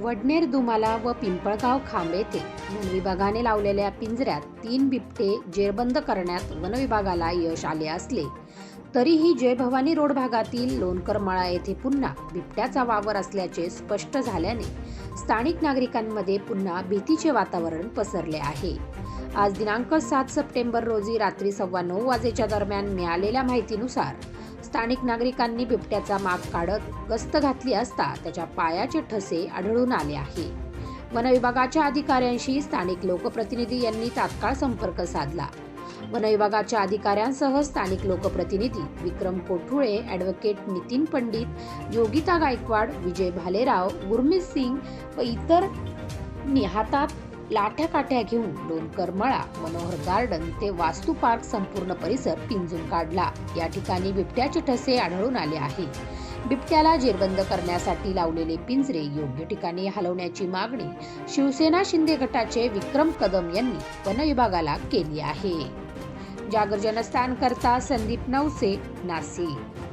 वडनेर दुमाला व पिंपळगाव खांब येथे वन विभागाने लावलेल्या पिंजऱ्यात तीन बिबटे जेरबंद करण्यात वनविभागाला यश आले असले. तरीही जय भवानी रोड भागातील लोणकरमाळा येथे पुन्हा बिबट्याचा वावर असल्याचे स्पष्ट झाल्याने स्थानिक नागरिकांमध्ये पुन्हा भीतीचे वातावरण पसरले आहे. आज दिनांक सात सप्टेंबर रोजी रात्री सव्वा नऊ वाजेच्या दरम्यान मिळालेल्या माहितीनुसार स्थानिक नागरिकांनी बिबट्याचा माग काढत गस्त घातली असता त्याच्या पायाचे ठसे आढळून आले आहे. वनविभागाच्या अधिकाऱ्यांशी स्थानिक लोकप्रतिनिधी यांनी तात्काळ संपर्क साधला. वनविभागाच्या अधिकाऱ्यांसह स्थानिक लोकप्रतिनिधी विक्रम कोठुळे ॲडव्होकेट नितीन पंडित योगिता गायकवाड विजय भालेराव गुरमीत सिंग व इतर निहातात लाठ्या काठ्या घेऊन लोणकर मळा मनोहर गार्डन ते वास्तू पार्क संपूर्ण परिसर पिंजून काढला. या ठिकाणी बिबट्याचे ठसे आढळून आले आहे बिबट्याला जेरबंद करण्यासाठी लावलेले पिंजरे योग्य ठिकाणी हलवण्याची मागणी शिवसेना शिंदे गटाचे विक्रम कदम यांनी वन विभागाला केली आहे. जागर जनस्थान करता संदीप नवसे नाशिक.